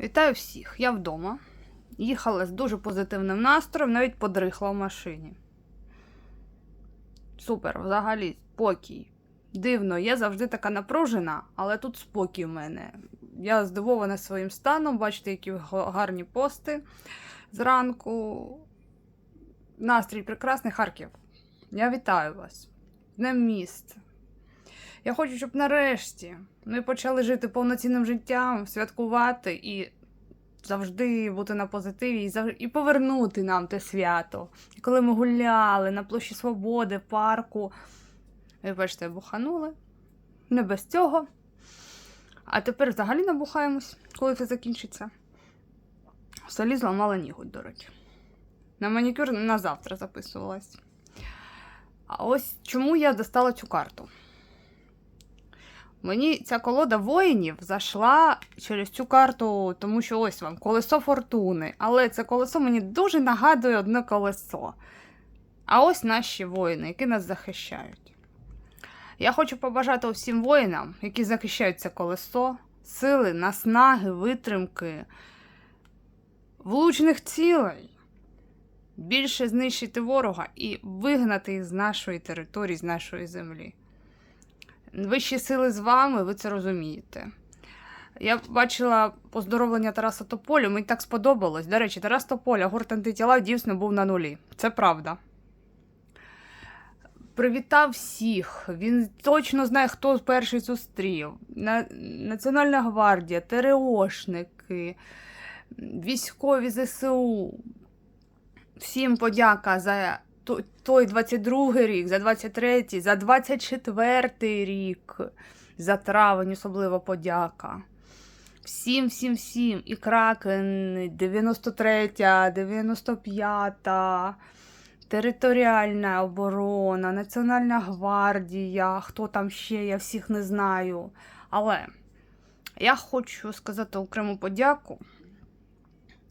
Вітаю всіх! Я вдома. Їхала з дуже позитивним настроєм, навіть подрихла в машині. Супер, взагалі, спокій. Дивно, я завжди така напружена, але тут спокій в мене. Я здивована своїм станом, бачите, які гарні пости зранку. Настрій прекрасний Харків. Я вітаю вас. Днем міст. Я хочу, щоб нарешті ми почали жити повноцінним життям, святкувати і завжди бути на позитиві, і, зав... і повернути нам те свято. І коли ми гуляли на площі Свободи, парку. Ви бачите, буханули. Не без цього. А тепер взагалі набухаємось, коли це закінчиться. В селі зламала ніготь, до речі. На манікюр на завтра записувалась. А ось чому я достала цю карту? Мені ця колода воїнів зайшла через цю карту, тому що ось вам колесо фортуни. Але це колесо мені дуже нагадує одне колесо. А ось наші воїни, які нас захищають. Я хочу побажати усім воїнам, які захищають це колесо, сили, наснаги, витримки, влучних цілей. Більше знищити ворога і вигнати їх з нашої території, з нашої землі. Вищі сили з вами, ви це розумієте. Я бачила поздоровлення Тараса Тополя, мені так сподобалось. До речі, Тарас Тополя, гурт антитіла дійсно був на нулі. Це правда. Привітав всіх. Він точно знає, хто перший зустрів. На... Національна гвардія, ТРОшники, військові ЗСУ. Всім подяка за той 22 рік, за 23, за 24 рік, за травень особливо подяка. Всім, всім, всім. І Кракен 93, 95, територіальна оборона, Національна гвардія, хто там ще, я всіх не знаю. Але я хочу сказати окрему подяку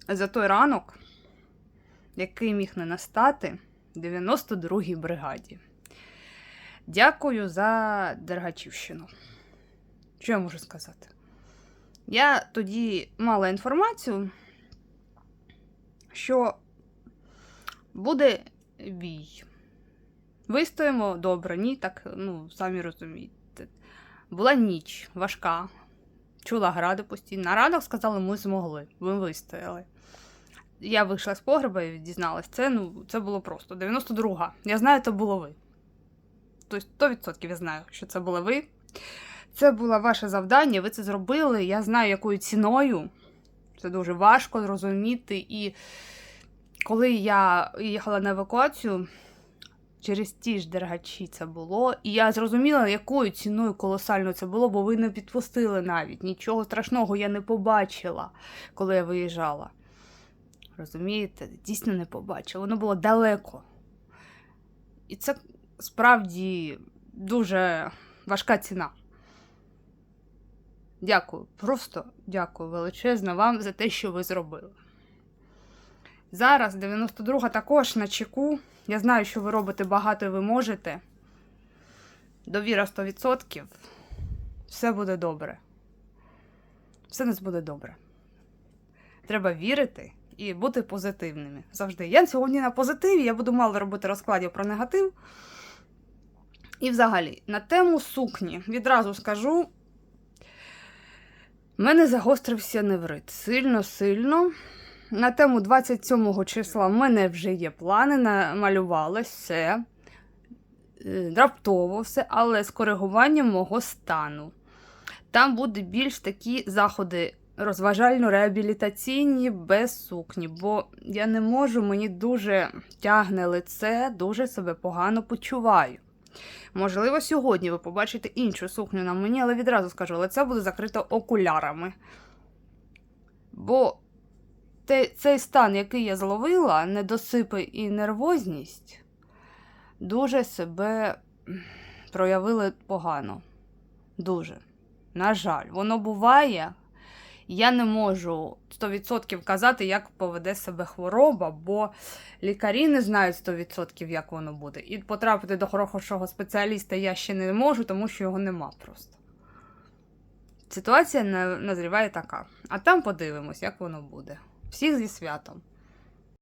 за той ранок, який міг не настати. 92-й бригаді. Дякую за Дергачівщину. Що я можу сказати? Я тоді мала інформацію, що буде бій. Вистоїмо добре, ні, так, ну, самі розумієте. Була ніч важка. Чула гради постійно. На ранок сказали, ми змогли, ми вистояли я вийшла з погреба і дізналась це. Ну, це було просто. 92-га. Я знаю, це було ви. Тобто 100% я знаю, що це були ви. Це було ваше завдання, ви це зробили. Я знаю, якою ціною. Це дуже важко зрозуміти. І коли я їхала на евакуацію, через ті ж дергачі це було. І я зрозуміла, якою ціною колосально це було, бо ви не підпустили навіть. Нічого страшного я не побачила, коли я виїжджала. Розумієте, дійсно не побачила. Воно було далеко. І це справді дуже важка ціна. Дякую, просто дякую величезно вам за те, що ви зробили. Зараз 92-га також на чеку. Я знаю, що ви робите багато і ви можете. Довіра 100%. Все буде добре. Все у нас буде добре. Треба вірити і бути позитивними. Завжди. Я сьогодні на позитиві, я буду мало робити розкладів про негатив. І взагалі, на тему сукні відразу скажу. В мене загострився неврит. Сильно-сильно. На тему 27 числа в мене вже є плани, намалювалось все. Е, Раптово все, але з коригуванням мого стану. Там будуть більш такі заходи розважально-реабілітаційні без сукні, бо я не можу, мені дуже тягне лице, дуже себе погано почуваю. Можливо, сьогодні ви побачите іншу сукню на мені, але відразу скажу, лице буде закрито окулярами. Бо те- цей стан, який я зловила, недосипи і нервозність, дуже себе проявили погано. Дуже. На жаль, воно буває. Я не можу 100% казати, як поведе себе хвороба, бо лікарі не знають 100% як воно буде. І потрапити до хорошого спеціаліста я ще не можу, тому що його нема просто. Ситуація на- назріває така. А там подивимось, як воно буде. Всіх зі святом.